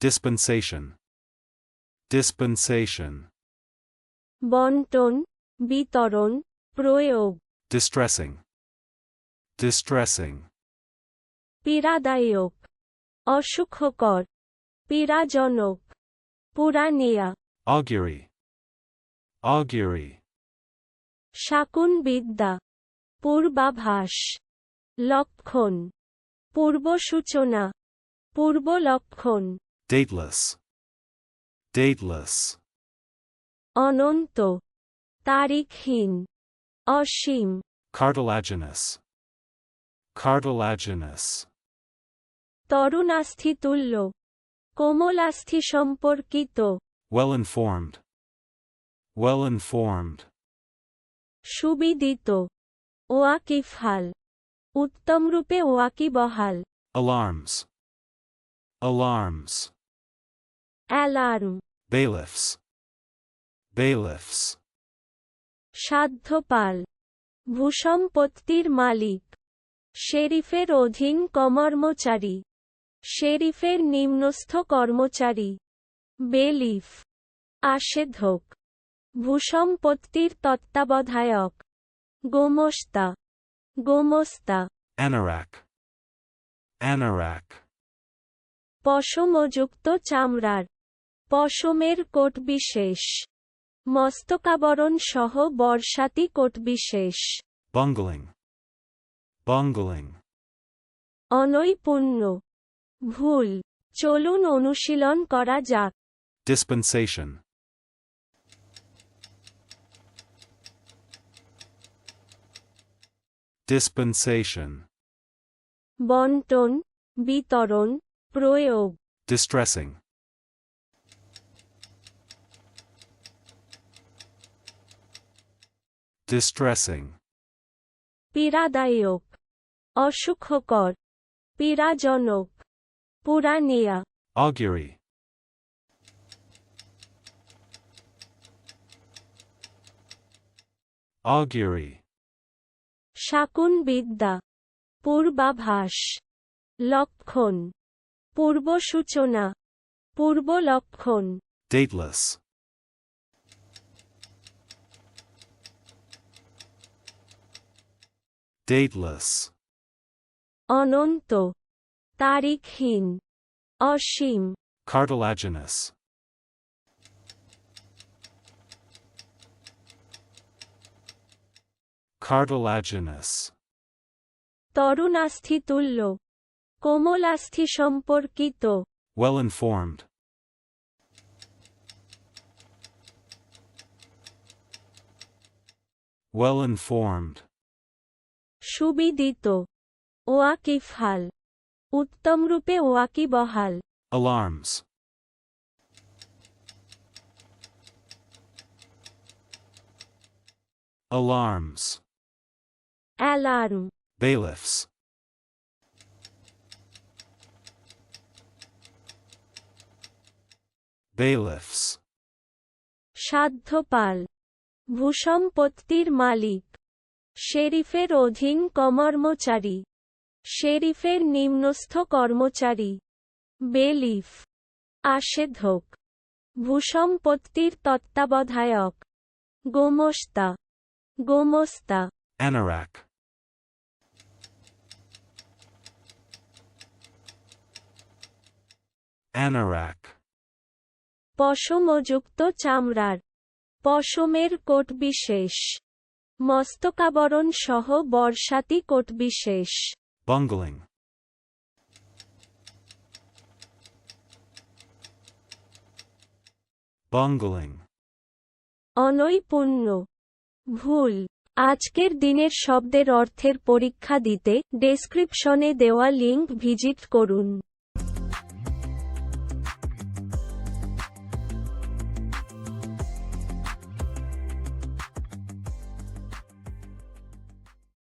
Dispensation. Dispensation. বন্টন বিতরণ প্রয়োগ Distressing. Distressing. পীড়াদায়ক অসুখকর পীড়াজনক Purania Augury. Augury. শাকুন বিদ্যা পূর্বাভাস লক্ষণ পূর্বসূচনা পূর্বলক্ষণ Dateless. Dateless. অনন্ত তারিখহীন অসীম Cartilaginous. Cartilaginous. তরুণাস্থিতুল্য কোমলাস্থি সম্পর্কিত Well informed. Well informed. সুবিদিত ওয়াকিফহাল উত্তমরূপে ওয়াকিবহাল Alarms. Alarms. Alarm Bailiffs. Bailiffs. সাধ্যপাল. ভূসম্পত্তির মালিক. শেরিফের অধীন কর্মচারী শেরিফের নিম্নস্থ কর্মচারী. বেলিফ. আশেধক. ভূসম্পত্তির তত্ত্বাবধায়ক. গোমস্তা. গোমস্তা. Anorak. Anorak. পশমযুক্ত চামড়ার. পশমের কোট বিশেষ মস্তকাবরণ সহ বর্ষাতি কোট বিশেষ Bungling. Bungling. অনৈপুণ্য ভুল চলুন অনুশীলন করা যাক Dispensation. Dispensation. বন্টন বিতরণ প্রয়োগ Distressing. Distressing. পীড়াদায়ক অসুখকর পীড়াজনক Purania Augury. Augury. শাকুন বিদ্যা পূর্বাভাস লক্ষণ পূর্বসূচনা পূর্বলক্ষণ Dateless. Dateless. অনন্ত তারিখহীন অসীম Cartilaginous. Cartilaginous. তরুণাস্থিতুল্য কোমলাস্থি সম্পর্কিত Well informed. Well informed. সুবিদিত ওয়াকিফহাল উত্তমরূপে ওয়াকিবহাল Alarms. Alarms. Alarm Bailiffs. Bailiffs. সাধ্যপাল ভূসম্পত্তির মালিক শেরিফের অধীন কর্মচারী শেরিফের নিম্নস্থ কর্মচারী। বেলিফ। আশেধক। ভূসম্পত্তির তত্ত্বাবধায়ক। গোমস্তা। গোমস্তা। Anorak. Anorak. পশমযুক্ত চামড়ার। পশমের কোট বিশেষ মস্তকাবরণ সহ বর্ষাতি কোট বিশেষ Bungling. Bungling. অনৈপুণ্য ভুল আজকের দিনের শব্দের অর্থের পরীক্ষা দিতে ডেসক্রিপশনে দেওয়া লিঙ্ক ভিজিট করুন